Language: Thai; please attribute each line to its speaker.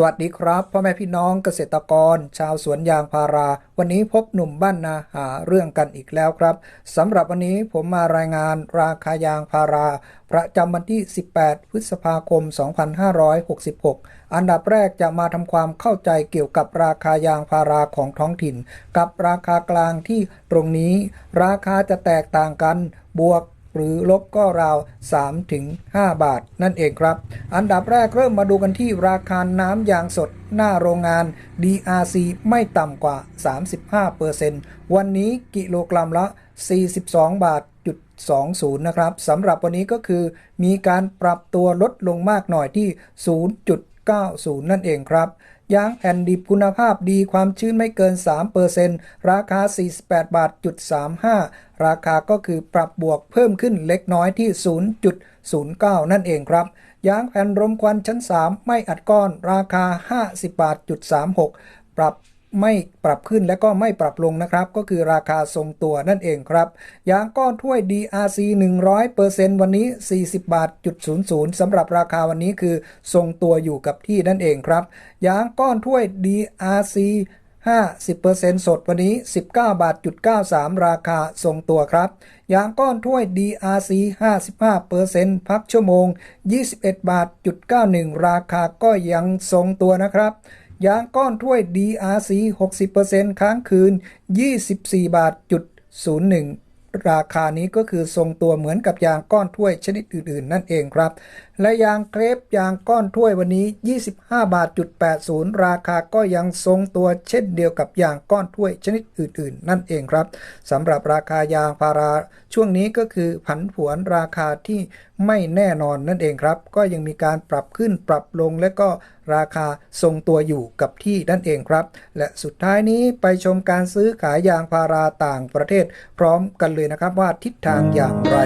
Speaker 1: สวัสดีครับพ่อแม่พี่น้องเกษตรกร ชาวสวนยางพารา วันนี้พบหนุ่มบ้านนาหาเรื่องกันอีกแล้วครับสำหรับวันนี้ผมมารายงานราคายางพารา ประจำวันที่ 18 พฤษภาคม 2566 อันดับแรกจะมาทำความเข้าใจเกี่ยวกับราคายางพาราของท้องถิ่น กับราคากลางที่ตรงนี้ ราคาจะแตกต่างกันบวก หรือลบก็ราว3ถึง5บาท นั่นเองครับ อันดับแรกเริ่มมาดูกันที่ราคาน้ำยางสดหน้าโรงงาน DRC ไม่ต่ำกว่า 35%วันนี้กิโลกรัมละ 42 บาทจุด20 นะครับสำหรับวันนี้ก็คือ มีการปรับตัวลดลงมากหน่อยที่ 0.90 นั่นเองครับ ยางแผ่นดิบคุณภาพดีความชื้นไม่เกิน 3%ราคา 48 บาทจุด35 ราคาก็คือปรับบวกเพิ่มขึ้นเล็กน้อยที่ 0.09 นั่นเองครับ ยางแผ่นรมควันชั้น 3 ไม่อัดก้อน ราคา 50 บาทจุด36 ปรับ ไม่ปรับขึ้นและก็ไม่ปรับลงนะครับ ก็คือราคาทรงตัวนั่นเองครับยางก้อนถ้วย DRC 100%วันนี้ 40 บาทจุด00สำหรับราคาวันนี้คือทรงตัวอยู่กับที่นั่นเองครับยางก้อนถ้วย DRC 50%สดวันนี้ 19 บาทจุด93 ราคาทรงตัวครับยางก้อนถ้วย DRC 55%พักชั่วโมง 21 บาทจุด91 ราคาก็ยังทรงตัวนะครับ ยางก้อนถ้วย DRC 60%ค้างคืน 24 บาทจุด01 ราคานี้ก็คือทรงตัวเหมือนกับยางก้อนถ้วยชนิดอื่น ๆ นั่นเองครับ และยางเครปยางก้อนถ้วยวันนี้ 25 บาทจุด80 ราคาก็ยังทรงตัวเช่นเดียวกับยางก้อนถ้วยชนิดอื่น ๆ นั่นเองครับสำหรับราคายางพาราช่วงนี้ก็คือผันผวนราคาที่ไม่แน่นอนนั่นเองครับ ก็ยังมีการปรับขึ้นปรับลงและก็ราคาทรงตัวอยู่กับที่นั่นเองครับ และสุดท้ายนี้ไปชมการซื้อขายยางพาราต่างประเทศ พร้อมกันเลยนะครับว่าทิศทางอย่างไร